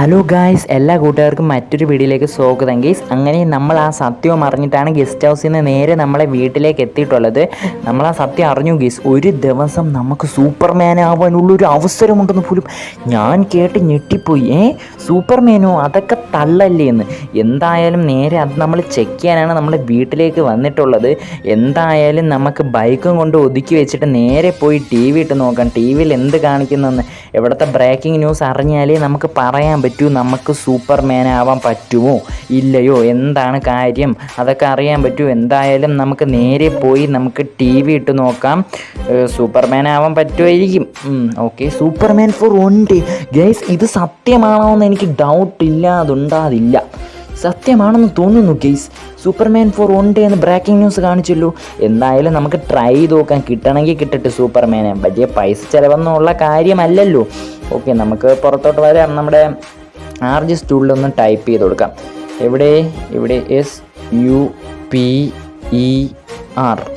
Hello guys എല്ലാ കൂട്ടുകാർക്കും മറ്റൊരു വീഡിയോയിലേക്ക് സ്വാഗതം ഗൈസ് അങ്ങനെ നമ്മൾ ആ സത്യം അറിഞ്ഞിട്ടാണ് ഗസ്റ്റ് ഹൗസിൽ നിന്ന് നേരെ നമ്മളെ വീട്ടിലേക്ക് എത്തിയിട്ടുള്ളത്. നമ്മൾ ആ സത്യം അറിഞ്ഞു ഗീസ് ഒരു ദിവസം നമുക്ക് സൂപ്പർമാൻ ആവാനുള്ള ഒരു അവസരമുണ്ടെന്ന് പോലും ഞാൻ കേട്ട് ഞെട്ടിപ്പോയി. ഏ? സൂപ്പർമാനോ അതൊക്കെ തള്ളല്ലേ എന്ന്. എന്തായാലും നേരെ അത് നമ്മൾ ചെക്ക് ചെയ്യാനാണ് നമ്മൾ വീട്ടിലേക്ക് വന്നിട്ടുള്ളത്. എന്തായാലും നമുക്ക് ബൈക്കും കൊണ്ട് ഒതുക്കി വെച്ചിട്ട് നേരെ പോയി ടി വി ഇട്ട് നോക്കാം. ടി വിയിൽ എന്ത് കാണിക്കുന്നെന്ന്. എവിടുത്തെ ബ്രേക്കിംഗ് ന്യൂസ് അറിഞ്ഞാലേ നമുക്ക് പറയാൻ പറ്റൂ. നമുക്ക് സൂപ്പർമാൻ ആവാൻ പറ്റുമോ? ഇല്ലയോ? എന്താണ് കാര്യം? അതൊക്കെ അറിയാൻ പറ്റൂ. എന്തായാലും നമുക്ക് നേരെ പോയി നമുക്ക് ടി വി ഇട്ട് നോക്കാം. സൂപ്പർമാൻ ആവാൻ പറ്റുമായിരിക്കും. Okay Superman for one day guys ഇത് സത്യമാണോ എന്ന് എനിക്ക് ഡൗട്ട് ഇല്ല അതുണ്ടാതില്ല സത്യമാണെന്ന് തോന്നുന്നു guys Superman for one day എന്ന് ബ്രേക്കിംഗ് ന്യൂസ് കാണിച്ചല്ലോ. എന്തായാലും നമുക്ക് ട്രൈ ചെയ്ത് നോക്കാം. കിട്ടണമെങ്കിൽ കിട്ടട്ടെ സൂപ്പർമാനെ വലിയ പൈസ ചിലവെന്നുള്ള കാര്യമല്ലല്ലോ. ഓക്കെ നമുക്ക് പുറത്തോട്ട് വരാം. നമ്മുടെ ആർ ജി സ്റ്റൂളിലൊന്ന് ടൈപ്പ് ചെയ്ത് കൊടുക്കാം. എവിടെ? ഇവിടെ S U P E R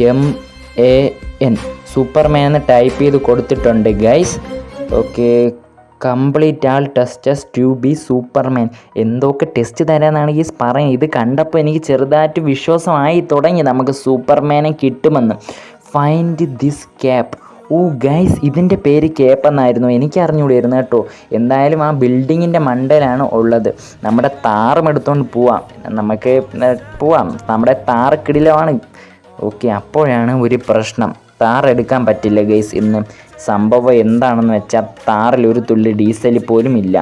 M A N Superman എന്ന് ടൈപ്പ് ചെയ്ത് കൊടുത്തിട്ടുണ്ട് guys okay complete all tests to be Superman എന്തൊക്കെ ടെസ്റ്റ് തരാമെന്നാണ് ഈ പറയുന്നത് ഇത് കണ്ടപ്പോൾ എനിക്ക് ചെറുതായിട്ട് വിശ്വാസമായി തുടങ്ങി. നമുക്ക് സൂപ്പർമാനെ കിട്ടുമെന്ന്. Find this cap oh guys ഇതിന്റെ പേര് കേപ്പെന്നായിരുന്നു. എനിക്ക് അറിഞ്ഞുകൂടിയിരുന്നു കേട്ടോ. എന്തായാലും ആ ബിൽഡിങ്ങിന്റെ മണ്ടയിലാണ് ഉള്ളത്. നമ്മുടെ താറും എടുത്തുകൊണ്ട് പോവാം. നമുക്ക് പോവാം. നമ്മുടെ താറ് കിടിലമാണ്. ഓക്കെ അപ്പോഴാണ് ഒരു പ്രശ്നം. താർ എടുക്കാൻ പറ്റില്ല ഗൈസ് ഇന്ന് സംഭവം എന്താണെന്ന് വെച്ചാൽ താറിൽ ഒരു തുള്ളി ഡീസൽ പോലും ഇല്ല.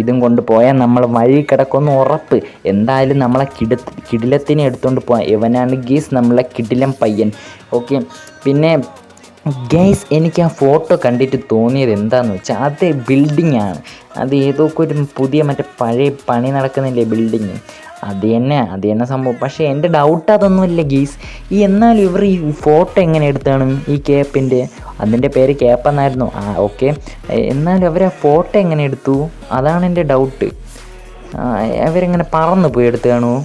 ഇതും കൊണ്ട് പോയാൽ നമ്മൾ വഴി കിടക്കുന്ന ഉറപ്പ്. എന്തായാലും നമ്മളെ കിട കിടിലത്തിനെ എടുത്തുകൊണ്ട് പോകാം ഇവനാണ് ഗീസ് നമ്മളെ കിടിലം പയ്യൻ. ഓക്കെ പിന്നെ ഗൈസ് എനിക്ക് ആ ഫോട്ടോ കണ്ടിട്ട് തോന്നിയത് എന്താണെന്ന് വെച്ചാൽ അത് ബിൽഡിംഗ് ആണ്. അത് ഏതൊക്കെ ഒരു പുതിയ മറ്റേ പഴയ പണി നടക്കുന്നില്ലേ ബിൽഡിങ് അത് തന്നെ അത് തന്നെ സംഭവം. പക്ഷേ എന്റെ ഡൗട്ട് അതൊന്നുമില്ല ഗീസ് ഈ എന്നാലും ഇവർ ഈ ഫോട്ടോ എങ്ങനെ എടുത്താണ് ഈ ക്യാപ്പിന്റെ അതിന്റെ പേര് ക്യാപ്പ് ആ ഓക്കെ എന്നാലും അവർ ആ ഫോട്ടോ എങ്ങനെ എടുത്തു? അതാണ് എന്റെ ഡൗട്ട് അവരെങ്ങനെ പറന്ന് പോയി എടുത്തു കാണുമോ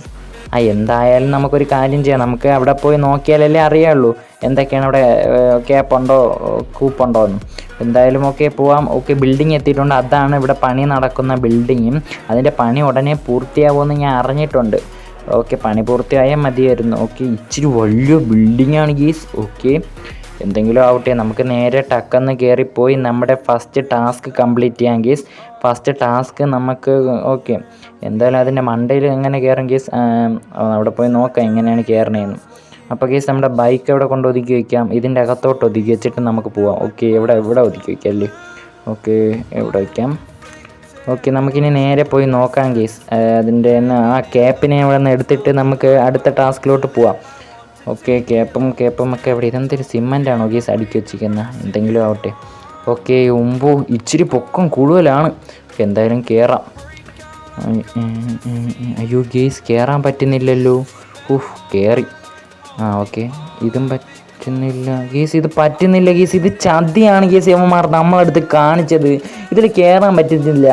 ആ എന്തായാലും നമുക്കൊരു കാര്യം ചെയ്യാം. നമുക്ക് അവിടെ പോയി നോക്കിയാലല്ലേ അറിയാവുള്ളൂ എന്തൊക്കെയാണ് അവിടെ ക്യാപ്പുണ്ടോ കൂപ്പുണ്ടോ എന്ന് എന്തായാലും ഓക്കെ പോവാം. ഓക്കെ ബിൽഡിംഗ് എത്തിയിട്ടുണ്ട്. അതാണ് ഇവിടെ പണി നടക്കുന്ന ബിൽഡിങ്ങും അതിന്റെ പണി ഉടനെ പൂർത്തിയാവുമെന്ന് ഞാൻ അറിഞ്ഞിട്ടുണ്ട്. ഓക്കെ പണി പൂർത്തിയായാൽ മതിയായിരുന്നു. ഓക്കെ ഇച്ചിരി വലിയ ബിൽഡിംഗ് ആണ് ഗീസ് ഓക്കെ എന്തെങ്കിലും ആവട്ടെ നമുക്ക് നേരെ ടക്കെന്ന് കയറിപ്പോയി നമ്മുടെ ഫസ്റ്റ് ടാസ്ക് കംപ്ലീറ്റ് ചെയ്യാം കേസ് ഫസ്റ്റ് ടാസ്ക് നമുക്ക് ഓക്കെ എന്തായാലും അതിന്റെ മണ്ടയിൽ എങ്ങനെ കയറും കേസ് അവിടെ പോയി നോക്കാം എങ്ങനെയാണ് കയറണേന്ന് അപ്പോൾ കേസ് നമ്മുടെ ബൈക്ക് എവിടെ കൊണ്ട് ഒതുക്കി വയ്ക്കാം ഇതിന്റെ അകത്തോട്ട് ഒതുക്കി വെച്ചിട്ട് നമുക്ക് പോവാം. ഓക്കെ എവിടെ എവിടെ ഒതുക്കി വയ്ക്കാം അല്ലേ? ഓക്കെ എവിടെ വയ്ക്കാം ഓക്കെ നമുക്കിനി നേരെ പോയി നോക്കാം കേസ് അതിന്റെ ആ ക്യാപ്പിനെ അവിടെ നിന്ന് എടുത്തിട്ട് നമുക്ക് അടുത്ത ടാസ്കിലോട്ട് പോവാം. ഓക്കെ കേപ്പം കേപ്പം ഒക്കെ എവിടെ ഇതെന്തൊരു സിമന്റ് ആണോ ഗീസ് അടുക്കി വെച്ചിരിക്കുന്നത് എന്തെങ്കിലും ആവട്ടെ. ഓക്കെ ഉമ്പു ഇച്ചിരി പൊക്കം കൂടുതലാണ്. എന്തായാലും കയറാം അയ്യോ ഗീസ് കയറാൻ പറ്റുന്നില്ലല്ലോ. ഉഫ് കയറി ആ ഓക്കെ. ഇതും പറ്റുന്നില്ല. ഗീസ് ഇത് പറ്റുന്നില്ല ഗീസ് ഇത് ചതിയാണ് ഗീസ് എമ്മമാർ നമ്മളെടുത്ത് കാണിച്ചത്. ഇതിൽ കയറാൻ പറ്റുന്നില്ല.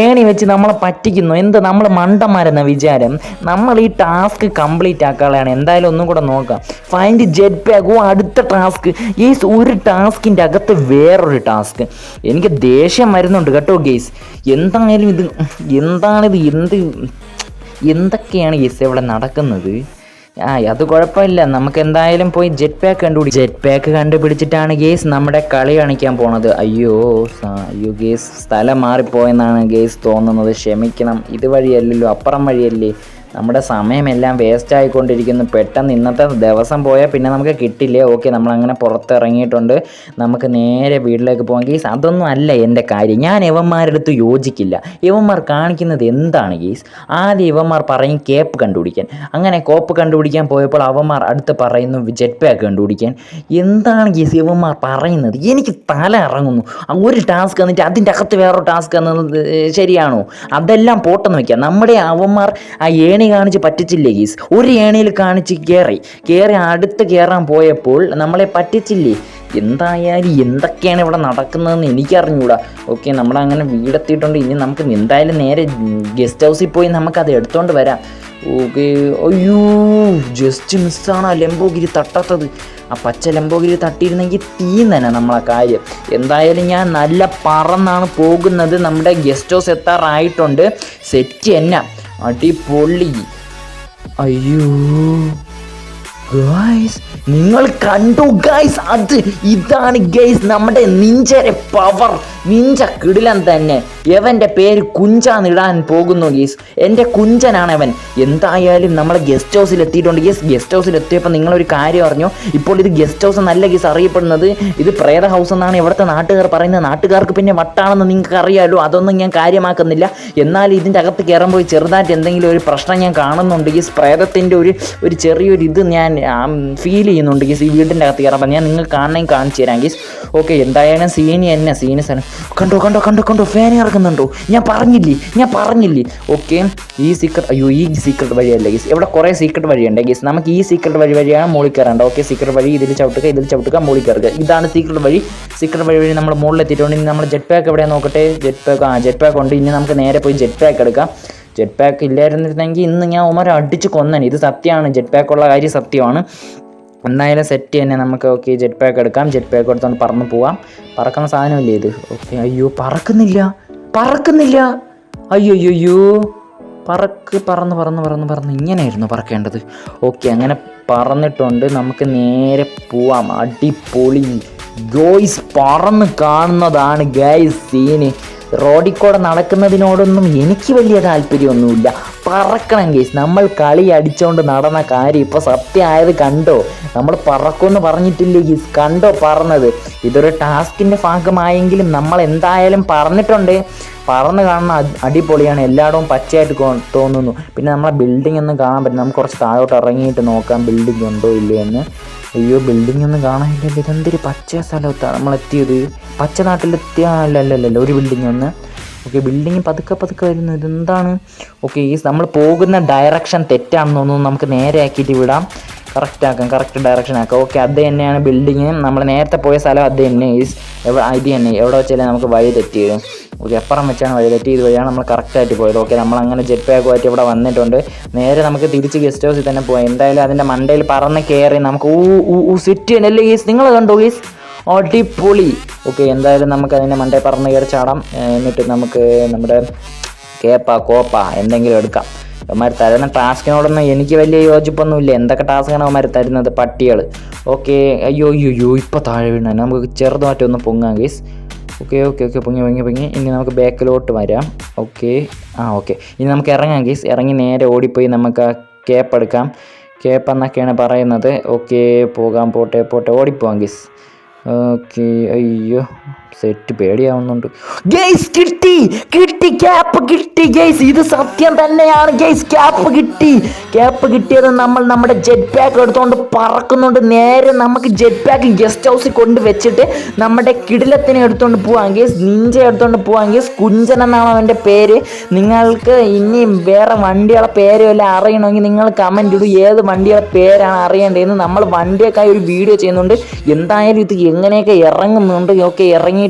ഏണി വെച്ച് നമ്മളെ പറ്റിക്കുന്നു. എന്ത് നമ്മൾ മണ്ടന്മാരെന്ന വിചാരം. നമ്മൾ ഈ ടാസ്ക് കംപ്ലീറ്റ് ആക്കാളെയാണ്. എന്തായാലും ഒന്നും കൂടെ നോക്കാം. ഫൈൻഡ് ജെറ്റ് പാക്ക് ഓ അടുത്ത ടാസ്ക്. ഗീസ് ഒരു ടാസ്കിന്റെ അകത്ത് വേറൊരു ടാസ്ക്. എനിക്ക് ദേഷ്യം വരുന്നുണ്ട് കേട്ടോ ഗീസ്. എന്തായാലും ഇത് എന്താണിത് എന്ത് എന്തൊക്കെയാണ് ഗീസ് ഇവിടെ നടക്കുന്നത്? ആ അത് കുഴപ്പമില്ല. നമുക്ക് എന്തായാലും പോയി ജെറ്റ് പാക്ക് കണ്ടുപിടി ജെറ്റ് പാക്ക് കണ്ടുപിടിച്ചിട്ടാണ് ഗേസ് നമ്മുടെ കളി കാണിക്കാൻ പോണത്. അയ്യോ അയ്യോ ഗേസ് സ്ഥലം മാറിപ്പോയെന്നാണ് ഗേസ് തോന്നുന്നത്. ക്ഷമിക്കണം. ഇത് വഴിയല്ലല്ലോ അപ്പുറം വഴിയല്ലേ? നമ്മുടെ സമയമെല്ലാം വേസ്റ്റ് ആയിക്കൊണ്ടിരിക്കുന്നു പെട്ടെന്ന് ഇന്നത്തെ ദിവസം പോയാൽ പിന്നെ നമുക്ക് കിട്ടില്ലേ? ഓക്കെ നമ്മളങ്ങനെ പുറത്തിറങ്ങിയിട്ടുണ്ട്. നമുക്ക് നേരെ വീട്ടിലേക്ക് പോകാം. ഗീസ് അതൊന്നും അല്ല എന്റെ കാര്യം. ഞാൻ ഇവന്മാരുടെ അടുത്ത് യോജിക്കില്ല. ഇവന്മാർ കാണിക്കുന്നത് എന്താണ് ഗീസ്? ആദ്യം ഇവന്മാർ പറയും കേപ്പ് കണ്ടുപിടിക്കാൻ. അങ്ങനെ കോപ്പ് കണ്ടുപിടിക്കാൻ പോയപ്പോൾ അവന്മാർ അടുത്ത് പറയുന്നു ജെറ്റ് പാക്ക് കണ്ടുപിടിക്കാൻ. എന്താണ് ഗീസ് ഇവന്മാർ പറയുന്നത്? എനിക്ക് തല ഇറങ്ങുന്നു ഒരു ടാസ്ക് എന്നിട്ട് അതിന്റെ അകത്ത് വേറൊരു ടാസ്ക് എന്നത് ശരിയാണോ? അതെല്ലാം പോട്ടെന്ന് വയ്ക്കുക നമ്മുടെ അവന്മാർ ആ ഏണി കാണിച്ച് പറ്റിച്ചില്ലേ ഗീസ്? ഒരു ഏണിയിൽ കാണിച്ച് കയറി കയറി അടുത്ത് കയറാൻ പോയപ്പോൾ നമ്മളെ പറ്റിച്ചില്ലേ? എന്തായാലും എന്തൊക്കെയാണ് ഇവിടെ നടക്കുന്നതെന്ന് എനിക്കറിഞ്ഞൂടാ. ഓക്കെ നമ്മളങ്ങനെ വീടെത്തിയിട്ടുണ്ട്. ഇനി നമുക്ക് എന്തായാലും നേരെ ഗസ്റ്റ് ഹൗസിൽ പോയി നമുക്കത് എടുത്തോണ്ട് വരാം. ഓക്കെ അയ്യോ ജസ്റ്റ് മിസ്സാണ് ആ ലംബോഗിരി തട്ടാത്തത്. ആ പച്ച ലംബോഗിരി തട്ടിയിരുന്നെങ്കിൽ തീ തന്നെ നമ്മളെ കാര്യം. എന്തായാലും ഞാൻ നല്ല പറന്നാണ് പോകുന്നത്. നമ്മുടെ ഗസ്റ്റ് ഹൗസ് എത്താറായിട്ടുണ്ട്. സെറ്റ് എന്നാ അടിപൊളി. അയ്യോ. ഗൈസ് നിങ്ങൾ കണ്ടു? ഗൈസ് അത് ഇതാണ് ഗൈസ് നമ്മുടെ നിഞ്ചരെ പവർ നിഞ്ച കിടിലൻ തന്നെ. എവന്റെ പേര് കുഞ്ചാന്ന് ഇടാൻ പോകുന്നു ഗീസ് എന്റെ കുഞ്ചനാണ് അവൻ. എന്തായാലും നമ്മളെ ഗസ്റ്റ് ഹൗസിൽ എത്തിയിട്ടുണ്ട്. ഗീസ് ഗസ്റ്റ് ഹൗസിൽ എത്തിയപ്പോൾ നിങ്ങളൊരു കാര്യം അറിഞ്ഞു? ഇപ്പോൾ ഇത് ഗസ്റ്റ് ഹൗസ് നല്ല ഗീസ് അറിയപ്പെടുന്നത്. ഇത് പ്രേത ഹൗസ് എന്നാണ് ഇവിടുത്തെ നാട്ടുകാർ പറയുന്നത്. നാട്ടുകാർക്ക് പിന്നെ വട്ടാണെന്ന് നിങ്ങൾക്ക് അറിയാമല്ലോ അതൊന്നും ഞാൻ കാര്യമാക്കുന്നില്ല. എന്നാൽ ഇതിന്റെ അകത്ത് കയറുമ്പോൾ ചെറുതായിട്ട് എന്തെങ്കിലും ഒരു പ്രശ്നം ഞാൻ കാണുന്നുണ്ട്. ഗീസ് പ്രേതത്തിന്റെ ഒരു ഒരു ചെറിയൊരു ഇത് ഞാൻ ഫീൽ ചെയ്യുന്നുണ്ട് ഗീസ് ഈ വീടിന്റെ അകത്ത് കയറാൻ. ഞാൻ നിങ്ങൾ കാണണേ കാണിച്ചു തരാം ഗീസ് ഓക്കെ എന്തായാലും സീനി തന്നെ സീനി സാധനം കണ്ടോ കണ്ടോ കണ്ടോ കണ്ടോ ഫാൻ ഇറക്കുന്നുണ്ടോ? ഞാൻ പറഞ്ഞില്ലേ ഞാൻ പറഞ്ഞില്ലേ. ഓക്കെ ഈ സീക്രട്ട് അയ്യോ ഈ സീക്രട്ട് വഴിയല്ല ഗീസ് ഇവിടെ കുറേ സീക്രട്ട് വഴിയുണ്ട് ഗീസ് നമുക്ക് ഈ സീക്രട്ട് വഴി വഴിയാണ് മുകളിൽ കയറേണ്ടത്. ഓക്കെ സീക്രട്ട് വഴി ഇതിൽ ചവിട്ടുക ഇതിൽ ചവിട്ടുക മുകളിൽ കയറുക. ഇതാണ് സീക്രട്ട് വഴി. സീക്രട്ട് വഴി വഴി നമ്മൾ മുകളിൽ എത്തിയിട്ടുണ്ട് ഇനി നമ്മൾ ജെറ്റ് പാക്ക് എവിടെയാണ് നോക്കട്ടെ? ജെറ്റ് പാക്ക് ആ ജെറ്റ് പാക്ക് ഉണ്ട്. ഇനി നമുക്ക് നേരെ പോയി ജെറ്റ് പാക്ക് എടുക്കാം. ജെറ്റ് പാക്ക് ഇല്ലായിരുന്നിരുന്നെങ്കിൽ ഇന്ന് ഞാൻ ഉമരം അടിച്ച് കൊന്നൻ ഇത് സത്യമാണ്. ജെറ്റ് പാക്ക് ഉള്ള കാര്യം സത്യമാണ്. എന്തായാലും സെറ്റ് തന്നെ നമുക്ക് ഓക്കെ ജെറ്റ് പാക്ക് എടുക്കാം. ജെറ്റ് പാക്ക് എടുത്തുകൊണ്ട് പറന്ന് പോവാം. പറക്കുന്ന സാധനമില്ലേ ഇത്? ഓക്കെ അയ്യോ പറക്കുന്നില്ല. പറക്കുന്നില്ല. അയ്യോ അയ്യോ പറക്ക് പറന്ന് പറന്ന് പറന്ന് പറന്ന്. ഇങ്ങനെയായിരുന്നു പറക്കേണ്ടത്. ഓക്കെ അങ്ങനെ പറന്നിട്ടുണ്ട്. നമുക്ക് നേരെ പോവാം. അടിപൊളി. ഗോയ്സ് പറന്ന് കാണുന്നതാണ് ഗൈസ് സീന് റോഡിൽ കൂടെ നടക്കുന്നതിനോടൊന്നും എനിക്ക് വലിയ താല്പര്യമൊന്നുമില്ല. പറക്കണം കേസ് നമ്മൾ കളി അടിച്ചുകൊണ്ട് നടന്ന കാര്യം ഇപ്പോൾ സത്യമായത് കണ്ടോ? നമ്മൾ പറക്കുമെന്ന് പറഞ്ഞിട്ടില്ലേ ഗീസ് കണ്ടോ പറഞ്ഞത് ഇതൊരു ടാസ്കിന്റെ ഭാഗമായെങ്കിലും നമ്മൾ എന്തായാലും പറഞ്ഞിട്ടുണ്ട്. പറന്ന് കാണുന്ന അടിപൊളിയാണ്. എല്ലായിടവും പച്ചയായിട്ട് തോന്നുന്നു. പിന്നെ നമ്മളെ ബിൽഡിംഗ് ഒന്നും കാണാൻ പറ്റും നമുക്ക് കുറച്ച് താഴോട്ട് ഇറങ്ങിയിട്ട് നോക്കാം. ബിൽഡിംഗ് ഉണ്ടോ ഇല്ലയോ എന്ന്. അയ്യോ ബിൽഡിംഗ് ഒന്നും കാണാനില്ലല്ലോ ഇതെന്തൊരു പച്ച സ്ഥലത്താണ് നമ്മൾ എത്തിയത് പച്ച നാട്ടിലെത്തിയ അല്ലല്ലല്ലോ ഒരു ബിൽഡിംഗ് ഒന്ന്. ഓക്കെ ബിൽഡിങ് പതുക്കെ പതുക്കെ വരുന്നു. ഇതെന്താണ്? ഓക്കെ ഈ നമ്മൾ പോകുന്ന ഡയറക്ഷൻ തെറ്റാണെന്ന് തോന്നുന്നു. നമുക്ക് നേരെ ആക്കിയിട്ട് വിടാം. കറക്റ്റ് ആക്കാം കറക്റ്റ് ഡയറക്ഷൻ ആക്കാം. ഓക്കെ അത് തന്നെയാണ് ബിൽഡിങ് നമ്മൾ നേരത്തെ പോയ സ്ഥലം അത് തന്നെ. ഈസ് ഇത് തന്നെ. എവിടെ വെച്ചാലേ നമുക്ക് വഴി തെറ്റിയത് ഓക്കെ അപ്പുറം വെച്ചാണ് വഴി തെറ്റി. ഇത് വഴിയാണ് നമ്മൾ കറക്റ്റായിട്ട് പോയത്. ഓക്കെ നമ്മൾ അങ്ങനെ ജെറ്റ് പാക്കുമായിട്ട് ഇവിടെ വന്നിട്ടുണ്ട്. നേരെ നമുക്ക് തിരിച്ച് ഗസ്റ്റ് ഹൗസിൽ തന്നെ പോകാം എന്തായാലും അതിന്റെ മണ്ടയിൽ പറന്ന് കയറി നമുക്ക് ഊ ഊ സിറ്റി സെറ്റ് അല്ലേ ഈസ് നിങ്ങൾ കണ്ടോ ഈസ് അടിപൊളി. ഓക്കെ എന്തായാലും നമുക്ക് അതിന്റെ മണ്ടയിൽ പറന്ന് കയറി ചാടാം. എന്നിട്ട് നമുക്ക് നമ്മുടെ കേപ്പ കോപ്പ എന്തെങ്കിലും എടുക്കാം. അവന്മാർ തരുന്ന ടാസ്കിനോടൊന്നും എനിക്ക് വലിയ യോജിപ്പൊന്നുമില്ല. എന്തൊക്കെ ടാസ്ക്കാണ് അവന്മാർ തരുന്നത്? പട്ടികൾ ഓക്കെ അയ്യോ അയ്യോ ഇപ്പോൾ താഴെ വീണ. നമുക്ക് ചെറുതായിട്ട് ഒന്ന് പൊങ്ങാം ഗീസ് ഓക്കെ ഓക്കെ ഓക്കെ പൊങ്ങി പൊങ്ങി പൊങ്ങി. ഇനി നമുക്ക് ബാക്കിലോട്ട് വരാം. ഓക്കെ ആ ഓക്കെ. ഇനി നമുക്ക് ഇറങ്ങാം ഗീസ് ഇറങ്ങി നേരെ ഓടിപ്പോയി നമുക്ക് ആ കേപ്പ് എടുക്കാം. കേപ്പ് എന്നൊക്കെയാണ് പറയുന്നത്. ഓക്കെ പോകാം പോട്ടെ പോട്ടെ. ഓടിപ്പോവാം ഗീസ് ഓക്കെ അയ്യോ. സെറ്റ് പേടിയാവുന്നുണ്ട്. ഗെയ്സ് കിട്ടി. കിട്ടി. ക്യാപ്പ് കിട്ടി ഗെയ്സ് ഇത് സത്യം തന്നെയാണ്. ഗെയ്സ് ക്യാപ്പ് കിട്ടി. ക്യാപ്പ് കിട്ടിയത് നമ്മൾ നമ്മുടെ ജെറ്റ് പാക്ക് എടുത്തുകൊണ്ട് പറക്കുന്നുണ്ട്. നേരെ നമുക്ക് ജെറ്റ് പാക്ക് ഗസ്റ്റ് ഹൗസിൽ കൊണ്ട് വെച്ചിട്ട് നമ്മുടെ കിടിലത്തിനെ എടുത്തുകൊണ്ട് പോവാം. ഗെയ്സ് നിഞ്ച എടുത്തുകൊണ്ട് പോവാം. ഗെയ്സ് കുഞ്ചൻ എന്നാണ് അവന്റെ പേര്. നിങ്ങൾക്ക് ഇനിയും വേറെ വണ്ടികളെ പേരോ അല്ല അറിയണമെങ്കിൽ നിങ്ങൾ കമന്റ് ഇടും. ഏത് വണ്ടിയുടെ പേരാണ് അറിയേണ്ടതെന്ന് നമ്മൾ വണ്ടിയൊക്കെ ഒരു വീഡിയോ ചെയ്യുന്നുണ്ട്. എന്തായാലും ഇത് എങ്ങനെയൊക്കെ ഇറങ്ങുന്നുണ്ട് ഓക്കെ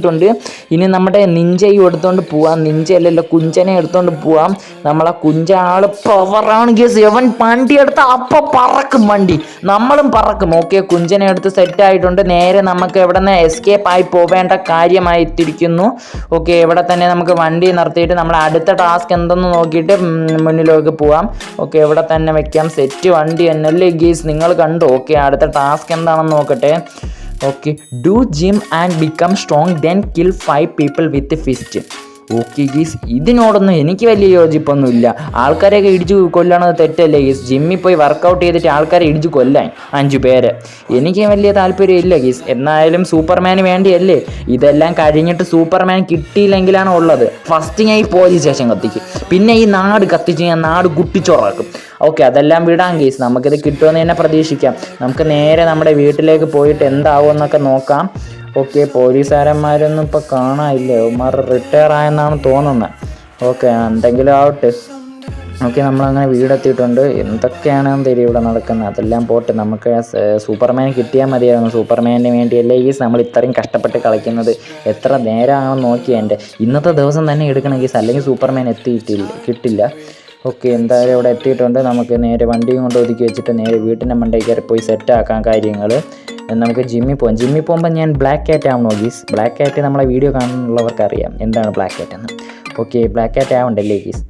ഇറങ്ങിയിട്ടുണ്ട് ഇനി നമ്മുടെ നിഞ്ചയും എടുത്തുകൊണ്ട് പോവാം. നിഞ്ച അല്ലല്ല കുഞ്ചനെ എടുത്തുകൊണ്ട് പോവാം. നമ്മളെ കുഞ്ച ആൾ പവറാണ് ഗസ് എവൻ വണ്ടി എടുത്ത അപ്പം പറക്കും വണ്ടി. നമ്മളും പറക്കും. ഓക്കെ കുഞ്ചനെ എടുത്ത് സെറ്റ് ആയിട്ടുണ്ട്. നേരെ നമുക്ക് എവിടെ നിന്ന് എസ്കേപ്പ് ആയി പോവേണ്ട കാര്യമായി തിരിക്കുന്നു ഓക്കെ എവിടെ തന്നെ നമുക്ക് വണ്ടി നിർത്തിയിട്ട് നമ്മളെ അടുത്ത ടാസ്ക് എന്തെന്ന് നോക്കിയിട്ട് മുന്നിലേക്ക് പോവാം. ഓക്കെ എവിടെ തന്നെ വെക്കാം. സെറ്റ് വണ്ടി എന്നല്ലേ ഗീസ് നിങ്ങൾ കണ്ടു. ഓക്കെ അടുത്ത ടാസ്ക് എന്താണെന്ന് നോക്കട്ടെ. okay. Do gym and become strong then kill five people with a fist. Okay guys. ഇതിനോടൊന്നും എനിക്ക് വലിയ യോജിപ്പൊന്നുമില്ല. ആൾക്കാരെയൊക്കെ ഇടിച്ച് കൊല്ലണത് തെറ്റല്ലേ ഗീസ്? ജിമ്മിൽ പോയി വർക്കൗട്ട് ചെയ്തിട്ട് ആൾക്കാരെ ഇടിച്ച് കൊല്ലാൻ അഞ്ചു പേര്. എനിക്ക് വലിയ താല്പര്യമില്ല ഗീസ്. എന്നായാലും സൂപ്പർമാന് വേണ്ടിയല്ലേ? ഇതെല്ലാം കഴിഞ്ഞിട്ട് സൂപ്പർമാൻ കിട്ടിയില്ലെങ്കിലാണ് ഉള്ളത്. ഫസ്റ്റ് ഞാൻ ഈ പോലീസ് സ്റ്റേഷൻ കത്തിക്കും. പിന്നെ ഈ നാട് കത്തിച്ച് ഞാൻ നാട് കുട്ടിച്ചോറാക്കും ഓക്കെ അതെല്ലാം വിടാം ഗീസ്. നമുക്കിത് കിട്ടുമെന്ന് തന്നെ പ്രതീക്ഷിക്കാം. നമുക്ക് നേരെ നമ്മുടെ വീട്ടിലേക്ക് പോയിട്ട് എന്താവും എന്നൊക്കെ നോക്കാം. ഓക്കെ പോലീസുകാരന്മാരൊന്നും ഇപ്പോൾ കാണാനില്ല? ഉമർ റിട്ടയർ ആയെന്നാണ് തോന്നുന്നത് ഓക്കെ എന്തെങ്കിലും ആവട്ടെ. ഓക്കെ നമ്മളങ്ങനെ വീടെത്തിയിട്ടുണ്ട്. എന്തൊക്കെയാണെന്ന് തരും ഇവിടെ നടക്കുന്നത് അതെല്ലാം പോട്ടെ. നമുക്ക് സൂപ്പർമാൻ കിട്ടിയാൽ മതിയായിരുന്നു. സൂപ്പർമാനിന് വേണ്ടിയല്ലേ ഈ നമ്മൾ ഇത്രയും കഷ്ടപ്പെട്ട് കളിക്കുന്നത്. എത്ര നേരമാണെന്ന് നോക്കി എന്റെ. ഇന്നത്തെ ദിവസം തന്നെ എടുക്കണം ഗീസ് അല്ലെങ്കിൽ സൂപ്പർമാൻ എത്തിയിട്ടില്ല കിട്ടില്ല. ഓക്കെ എന്തായാലും ഇവിടെ എത്തിയിട്ടുണ്ട്. നമുക്ക് നേരെ വണ്ടിയും കൊണ്ട് ഒതുക്കി വെച്ചിട്ട് നേരെ വീട്ടിന്റെ മണ്ടയിൽ കയറി പോയി സെറ്റാക്കാൻ കാര്യങ്ങൾ നമുക്ക് ജിമ്മിൽ പോകാം ജിമ്മിൽ പോകുമ്പോൾ ഞാൻ black cat ആവണോ guys? Black cat നമ്മളെ വീഡിയോ കാണുന്നുള്ളവർക്ക് അറിയാം എന്താണ് ബ്ലാക്ക് കാറ്റ് എന്ന്? Okay black cat ആവണ്ടല്ലേ guys?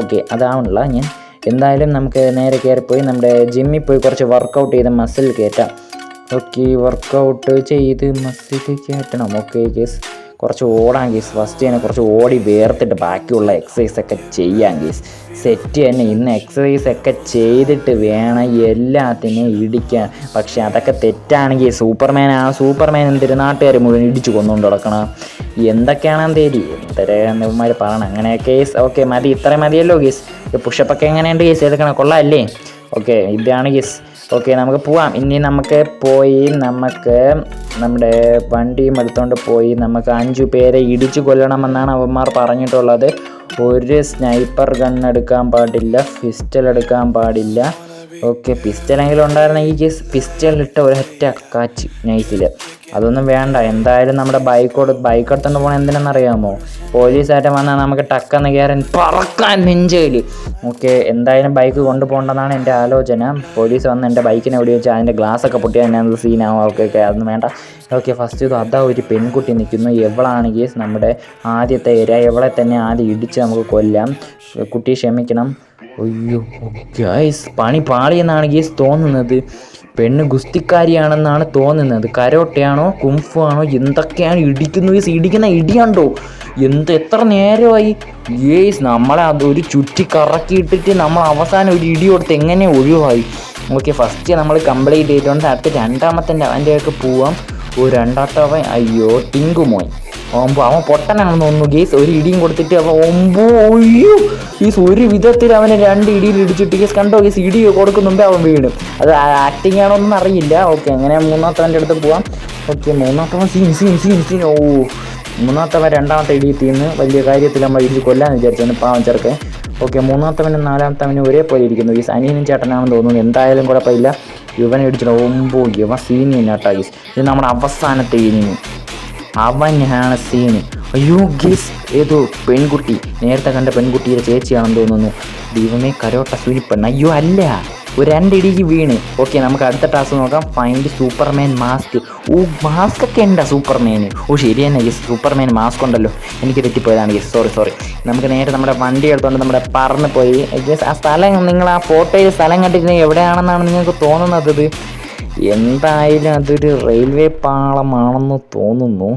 Okay അതാവണില്ല. ഞാൻ എന്തായാലും നമുക്ക് നേരെ കയറിപ്പോയി നമ്മുടെ ജിമ്മിൽ പോയി കുറച്ച് വർക്കൗട്ട് ചെയ്ത് മസിൽ കയറ്റാം ഓക്കെ വർക്കൗട്ട് ചെയ്ത് മസിൽ കയറ്റണം ഓക്കെ ഗീസ്. കുറച്ച് ഓടാൻ ഗീസ് ഫസ്റ്റ് തന്നെ കുറച്ച് ഓടി വേർത്തിട്ട് ബാക്കിയുള്ള എക്സസൈസ് ഒക്കെ ചെയ്യാൻ ഗീസ് സെറ്റ് തന്നെ ഇന്ന് എക്സസൈസ് ഒക്കെ ചെയ്തിട്ട് വേണം എല്ലാത്തിനെയും ഇടിക്കാൻ. പക്ഷേ അതൊക്കെ തെറ്റാണെങ്കിൽ സൂപ്പർമാൻ ആ സൂപ്പർമാൻ എന്തൊരു നാട്ടുകാർ മുഴുവൻ ഇടിച്ചു കൊന്നുകൊണ്ട് നടക്കണം. എന്തൊക്കെയാണെന്ന് തേരി എന്തരമാർ പറയണം. അങ്ങനെ കേസ് ഓക്കെ മതി. ഇത്ര മതിയല്ലോ ഗീസ് പുഷപ്പൊക്കെ എങ്ങനെയുണ്ട് കേസ് എടുക്കണം കൊള്ളാം അല്ലേ? ഓക്കെ ഇതാണ് ഗീസ് ഓക്കെ നമുക്ക് പോവാം. ഇനി നമുക്ക് പോയി നമുക്ക് നമ്മുടെ വണ്ടിയും എടുത്തുകൊണ്ട് പോയി നമുക്ക് അഞ്ചു പേരെ ഇടിച്ചു കൊല്ലണമെന്നാണ് അവന്മാർ പറഞ്ഞിട്ടുള്ളത്. ഒരു സ്നൈപ്പർ ഗൺ എടുക്കാൻ പാടില്ല പിസ്റ്റൽ എടുക്കാൻ പാടില്ല. ഓക്കെ പിസ്റ്റലെങ്കിലും ഉണ്ടായിരുന്നെങ്കിൽ പിസ്റ്റലിട്ട ഒരൊറ്റ കാച്ച് നൈസിൽ അതൊന്നും വേണ്ട. എന്തായാലും നമ്മുടെ ബൈക്കോട് ബൈക്ക് എടുത്തുകൊണ്ട് പോകണം എന്തിനെന്നറിയാമോ? പോലീസായിട്ട് വന്നാൽ നമുക്ക് ടക്കെന്ന് കയറാൻ പറക്കാൻ നെഞ്ചയിൽ ഓക്കെ എന്തായാലും ബൈക്ക് കൊണ്ടുപോകേണ്ടതാണ് എന്റെ ആലോചന. പോലീസ് വന്ന് എന്റെ ബൈക്കിനെ ഓടി വെച്ച് അതിന്റെ ഗ്ലാസ് ഒക്കെ പൊട്ടിയാൽ അത് സീനാവും ഓക്കെ അതൊന്നും വേണ്ട. ഓക്കെ ഫസ്റ്റ് ഇത് അതാ ഒരു പെൺകുട്ടി നിൽക്കുന്നു. എവളാണ് കേസ് നമ്മുടെ ആദ്യത്തെ ഇര. എവളെ തന്നെ ആദ്യം ഇടിച്ച് നമുക്ക് കൊല്ലാം. കുട്ടി ക്ഷമിക്കണം. അയ്യോ ഗൈസ് പണി പാളിയെന്നാണ് ഗീസ് തോന്നുന്നത്. പെണ്ണ് ഗുസ്തിക്കാരിയാണെന്നാണ് തോന്നുന്നത്. കരോട്ടയാണോ കുംഫു ആണോ എന്തൊക്കെയാണ് ഇടിക്കുന്നു? ഗീസ് ഇടിക്കുന്ന ഇടിയുണ്ടോ എന്ത് എത്ര നേരമായി? ഗേസ് നമ്മളെ അത് ഒരു ചുറ്റി കറക്കിയിട്ടിട്ട് നമ്മൾ അവസാനം ഒരു ഇടി കൊടുത്ത് എങ്ങനെ ഒഴിവായി? ഓക്കെ ഫസ്റ്റ് നമ്മൾ കംപ്ലീറ്റ് ചെയ്തിട്ടുണ്ട് അടുത്ത രണ്ടാമത്തെ അവന്റെ ഒക്കെ പോവാം. രണ്ടാമത്തെ അവൻ അയ്യോ ടിങ്കു മോൻ ഓമ്പോ അവൻ പൊട്ടനാണെന്ന് തോന്നുന്നു ഗേസ് ഒരു ഇടിയും കൊടുത്തിട്ട് അവൻ ഒമ്പോ അയ്യോ ഗീസ് ഒരു വിധത്തിൽ അവനെ രണ്ട് ഇടിയിൽ ഇടിച്ചിട്ട് ഗീസ് കണ്ടോ ഗീസ് ഇടി കൊടുക്കുന്നുണ്ട് അവൻ വീണ് അത് ആക്ടിങ് ആണോ എന്നൊന്നും അറിയില്ല. ഓക്കെ അങ്ങനെ മൂന്നാമത്തവന്റെ അടുത്ത് പോവാം. ഓക്കെ മൂന്നാമത്തവൻ scene scene scene scene oh മൂന്നാമത്തവൻ രണ്ടാമത്തെ ഇടി തീർന്ന് വലിയ കാര്യത്തിൽ നമ്മൾ ഇടിച്ച് കൊല്ലാന്ന് വിചാരിച്ചു പാവം ചെറുക്കൻ. ഓക്കെ മൂന്നാമത്തവനും നാലാമത്തവനും ഒരേപോലെ ഇരിക്കുന്നു. ഗീസ് അനിയനും ചേട്ടനാണെന്ന് തോന്നുന്നു. എന്തായാലും കുഴപ്പമില്ല. ഇവനെ ഇടിച്ചിട്ട് ഒമ്പോ ഇവൻ സീനി നാട്ടാ ഗീസ് ഇത് നമ്മുടെ അവസാനത്തെ ഇനിയും അവനാണ് സീന് അയ്യോ ഗീസ് ഏതോ പെൺകുട്ടി. നേരത്തെ കണ്ട പെൺകുട്ടിയുടെ ചേച്ചിയാണെന്ന് തോന്നുന്നു. ദൈവമേ കരോട്ട സൂര്യപ്പെണ്ണ അയ്യോ അല്ല. ഒരു രണ്ടിടിക്ക് വീണ്. ഓക്കെ നമുക്ക് അടുത്ത ടാസ്ക് നോക്കാം. Find Superman mask oh mask ഒക്കെ ഉണ്ടോ സൂപ്പർമാന് ഓ ശരി തന്നെ ഗസ് സൂപ്പർമാൻ മാസ്ക് ഉണ്ടല്ലോ. എനിക്ക് തെറ്റിപ്പോയതാണ് ഗസ് സോറി സോറി നമുക്ക് നേരെ നമ്മുടെ വണ്ടി എടുത്തുകൊണ്ട് നമ്മുടെ പറന്ന് പോയി. ആ സ്ഥലം നിങ്ങൾ ആ ഫോട്ടോയിൽ സ്ഥലം കണ്ടിട്ട് എവിടെയാണെന്നാണ് നിങ്ങൾക്ക് തോന്നുന്നത് ഇത്? എന്തായാലും അതൊരു റെയിൽവേ പാളമാണെന്ന് തോന്നുന്നു.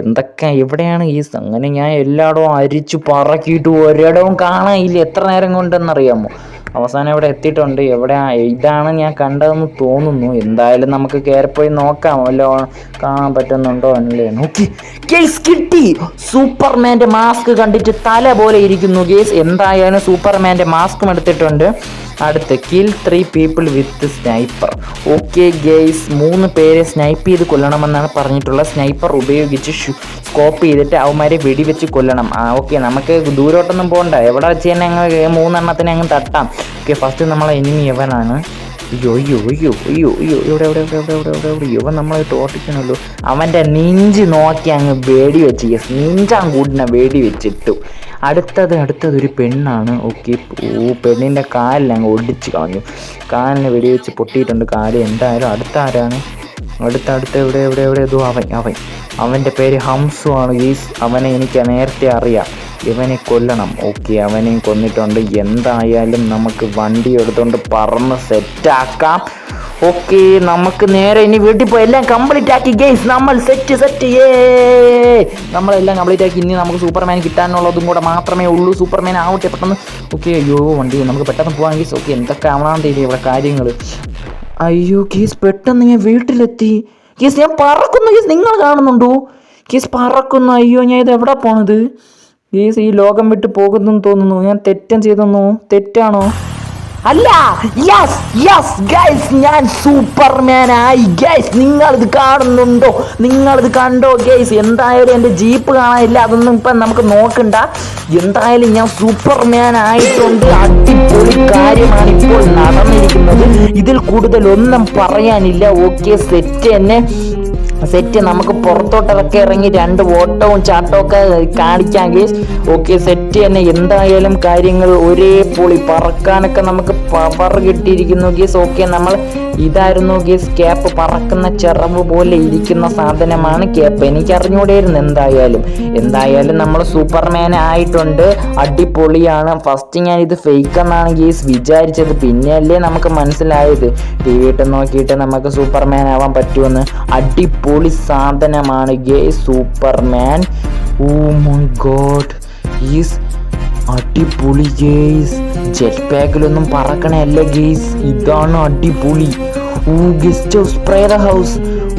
എന്തൊക്കെ എവിടെയാണ് ഈ അങ്ങനെ ഞാൻ എല്ലായിടവും അരിച്ചു പറക്കിയിട്ട് ഒരിടവും കാണാനില്ല. എത്ര നേരം കൊണ്ടെന്നറിയാമോ? അവസാനം ഇവിടെ എത്തിയിട്ടുണ്ട്. എവിടെ ഇതാണ് ഞാൻ കണ്ടതെന്ന് തോന്നുന്നു. എന്തായാലും നമുക്ക് കയറിപ്പോയി നോക്കാം. വല്ലോ കാണാൻ പറ്റുന്നുണ്ടോ അല്ലേ? നോക്കി. കേസ് കിട്ടി. സൂപ്പർമാന്റെ മാസ്ക് കണ്ടിട്ട് തല പോലെ ഇരിക്കുന്നു ഗേസ്. എന്തായാലും സൂപ്പർമാന്റെ മാസ്കും എടുത്തിട്ടുണ്ട്. അടുത്ത് kill three people with sniper okay guys മൂന്ന് പേരെ സ്നൈപ്പ് ചെയ്ത് കൊല്ലണമെന്നാണ് പറഞ്ഞിട്ടുള്ള സ്നൈപ്പർ ഉപയോഗിച്ച് സ്കോപ്പ് ചെയ്തിട്ട് അവന്മാരെ വെടിവെച്ച് കൊല്ലണം. ആ ഓക്കെ നമുക്ക് ദൂരോട്ടൊന്നും പോകണ്ട എവിടെ വെച്ച് തന്നെ അങ്ങ് മൂന്നെണ്ണത്തിനെ അങ്ങ് തട്ടാം. ഓക്കെ ഫസ്റ്റ് നമ്മളെ എനിമി എവനാണ് അയ്യോ അയ്യോ അയ്യോ അയ്യോ അയ്യോ എവിടെ എവിടെ എവിടെ എവിടെ എവിടെ എവിടെ ഇവൻ നമ്മളെ തോട്ടിക്കണല്ലോ അവന്റെ നെഞ്ച് നോക്കി അങ്ങ് വേടി വെച്ച് നെഞ്ചാൻ കൂട്ടിനെ വേടി വെച്ചിട്ടു അടുത്തത് അടുത്തത് ഒരു പെണ്ണാണ്. ഓക്കെ ഓ പെണ്ണിന്റെ കാലിൽ അങ്ങ് ഒടിച്ച് കളഞ്ഞു. കാലിന് വെടിവെച്ച് പൊട്ടിയിട്ടുണ്ട്. കാൽ എന്തായാലും അടുത്ത ആരാണ് അടുത്ത അടുത്ത എവിടെ എവിടെ എവിടെ? ഇതോ അവൻ അവൻ. അവന്റെ പേര് ഹംസു ആണ്. ഗീസ് അവനെ എനിക്ക് നേരത്തെ അറിയാം. ഇവനെ കൊല്ലണം. ഓക്കെ അവനെയും കൊന്നിട്ടുണ്ട്. എന്തായാലും നമുക്ക് വണ്ടി എടുത്തുകൊണ്ട് പറന്ന് സെറ്റാക്കാം ഓക്കെ നമുക്ക് നേരെ ഇനി വീട്ടിൽ പോയി. എല്ലാം കംപ്ലീറ്റ് ആക്കി. ഗെയ്സ് നമ്മൾ സെറ്റ് സെറ്റ് ഏ നമ്മളെല്ലാം കംപ്ലീറ്റ് ആക്കി. ഇനി നമുക്ക് സൂപ്പർമാൻ കിട്ടാനുള്ളതും കൂടെ മാത്രമേ ഉള്ളൂ. സൂപ്പർമാൻ ആവട്ടെ പെട്ടെന്ന്. ഓക്കെ അയ്യോ വണ്ടി. നമുക്ക് പെട്ടെന്ന് പോകാൻ ഗീസ് ഓക്കെ എന്തൊക്കെ ആവണം തീരെ ഇവിടെ കാര്യങ്ങൾ. അയ്യോ ഗീസ് പെട്ടെന്ന് ഞാൻ വീട്ടിലെത്തി. ഗീസ് ഞാൻ പറക്കുന്നു ഗീസ് നിങ്ങൾ കാണുന്നുണ്ടോ? ഗീസ് പറക്കുന്നു. അയ്യോ ഞാൻ ഇത് എവിടെ പോണത്? ഗീസ് ഈ ലോകം വിട്ട് പോകുന്നു തോന്നുന്നു. ഞാൻ തെറ്റം ചെയ്തെന്നു? തെറ്റാണോ? അല്ല യെസ് യെസ് ഗൈസ് ഞാൻ സൂപ്പർമാൻ ആയി ഗൈസ് ഇത് കാണുന്നുണ്ടോ? നിങ്ങൾ ഇത് കണ്ടോ ഗൈസ് എന്തായാലും എന്റെ ജീപ്പ് കാണാനില്ല. അതൊന്നും ഇപ്പം നമുക്ക് നോക്കണ്ട. എന്തായാലും ഞാൻ സൂപ്പർമാൻ ആയിട്ടുണ്ട് അടിപൊളി കാര്യമാണ് ഇപ്പോൾ നടന്നിരിക്കുന്നത്. ഇതിൽ കൂടുതൽ ഒന്നും പറയാനില്ല. ഓക്കെ സെറ്റ് തന്നെ സെറ്റ് നമുക്ക് പുറത്തോട്ടൊക്കെ ഇറങ്ങി രണ്ട് ഓട്ടവും ചാട്ടവും ഒക്കെ കാണിക്കാൻ കേസ് ഓക്കെ സെറ്റ് തന്നെ എന്തായാലും കാര്യങ്ങൾ ഒരേ പൊളി പറക്കാനൊക്കെ നമുക്ക് പവർ കിട്ടിയിരിക്കുന്നു ഗീസ് ഓക്കെ നമ്മൾ ഇതായിരുന്നു ഗീസ് ക്യാപ്പ് പറക്കുന്ന ചിറവ് പോലെ ഇരിക്കുന്ന സാധനമാണ് ക്യാപ്പ് എനിക്ക് അറിഞ്ഞൂടായിരുന്നു എന്തായാലും. എന്തായാലും നമ്മൾ സൂപ്പർമാൻ ആയിട്ടുണ്ട്. അടിപൊളിയാണ്. ഫസ്റ്റ് ഞാൻ ഇത് ഫേക്ക് എന്നാണ് ഗീസ് വിചാരിച്ചത്. പിന്നെയല്ലേ നമുക്ക് മനസ്സിലായത്. ടി വി ഇട്ട് നോക്കിയിട്ട് നമുക്ക് സൂപ്പർമാൻ ആവാൻ പറ്റുമെന്ന്. അടിപൊളി സാധനമാണ് guys Superman. Oh my god. Is അടിപൊളി ഗേസ് ജെറ്റ് പാക്കിലൊന്നും പറക്കണല്ല ഗേസ് ഇതാണ് അടിപൊളി. ഓ ഗസ്റ്റ് ഹൗസ് പ്രേത ഹൗസ്.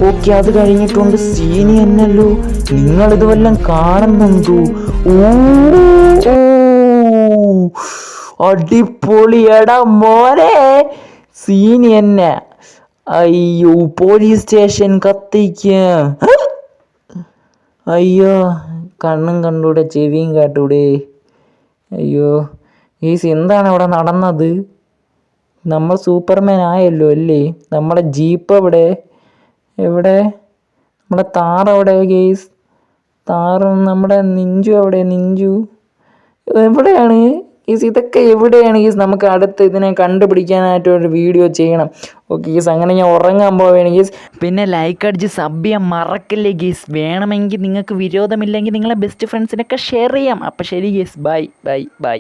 ഓക്കെ അത് കഴിഞ്ഞിട്ടുണ്ട്. സീനി എന്നല്ലോ നിങ്ങൾ ഇത് വല്ലതും കാണുന്നുണ്ടോ? ഓ അടിപൊളി എടാ മോനെ. സീനി എന്നെ അയ്യോ പോലീസ് സ്റ്റേഷൻ കത്തിക്ക. അയ്യോ കണ്ണും കണ്ടൂടെ ചെവിയും കാട്ടൂടെ. അയ്യോ ഈസ് എന്താണ് അവിടെ നടന്നത്? നമ്മൾ സൂപ്പർമാൻ ആയല്ലോ അല്ലേ? നമ്മുടെ ജീപ്പ് എവിടെ? എവിടെ? നമ്മുടെ താർ എവിടെ ഗെയ്സ് താറും നമ്മുടെ നിഞ്ചു എവിടെ നിഞ്ചു? എവിടെയാണ്? ഈസ് ഇതൊക്കെ എവിടെയാണ്? ഈസ് നമുക്ക് അടുത്ത് ഇതിനെ കണ്ടുപിടിക്കാനായിട്ട് ഒരു വീഡിയോ ചെയ്യണം. ഓക്കെ ഗീസ് അങ്ങനെ ഞാൻ ഉറങ്ങാൻ പോവുകയാണ് ഗീസ്. പിന്നെ ലൈക്ക് അടിച്ച് സബ് ചെയ്യാൻ മറക്കല്ലേ ഗീസ്. വേണമെങ്കിൽ നിങ്ങൾക്ക് വിരോധമില്ലെങ്കിൽ നിങ്ങളെ ബെസ്റ്റ് ഫ്രണ്ട്സിനൊക്കെ ഷെയർ ചെയ്യാം. അപ്പോൾ ശരി ഗീസ്. Bye bye bye